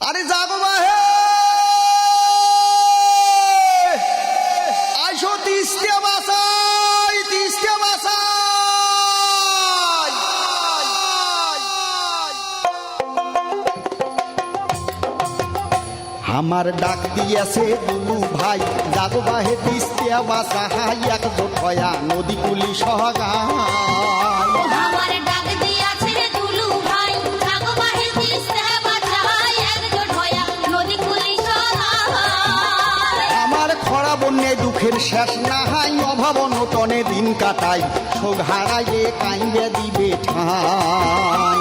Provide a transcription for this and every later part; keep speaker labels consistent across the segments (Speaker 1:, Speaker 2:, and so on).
Speaker 1: আরে জাগো বাহে আইসো তিস্তে বাসাই তিস্তে বাসাই। আমার ডাক দিয়েছে দুলু ভাই, জাগো বাহে তিস্তে বাসাই একজোট হয়া নদী কুলি সহগায় দুঃখের শেষ না হাই অভাব নটনে দিন কাটাই। শোক হারাইয়ে কাইবে দিবে ঠাই।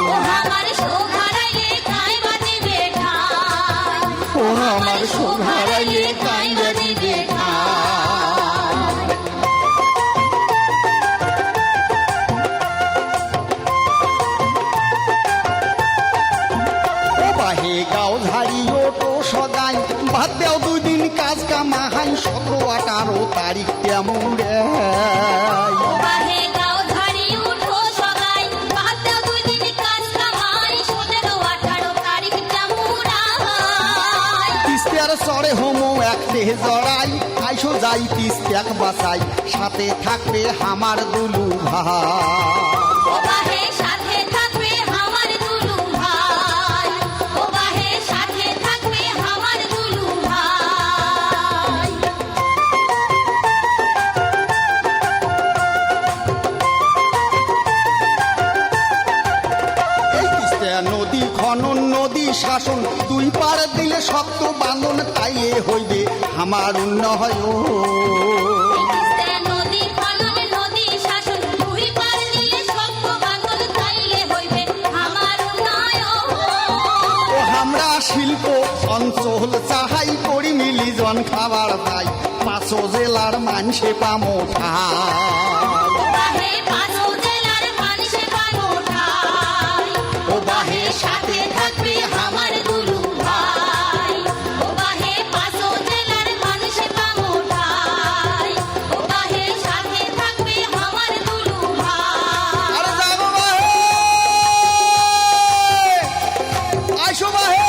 Speaker 2: ও আমার
Speaker 1: শোক হারাইয়ে দেও দুই দিন কাজ কামাহাই সতেরো আঠারো তারিখ তেমন রে চড়ে হোমো এক দেহ জড়াই আইসো যাই তিস্তাক বাসাই সাথে থাকবে আমার দুলু ভাই। খনন নদী শাসন দুই পার দিলে শক্ত বাঁধন তাইলে হইবে আমার উন্নয়
Speaker 2: আমার
Speaker 1: শিল্প অঞ্চল চাহাই করি মিলি জন খাবার পাই পাঁচো জেলার মানসে পামো ঠাই 九八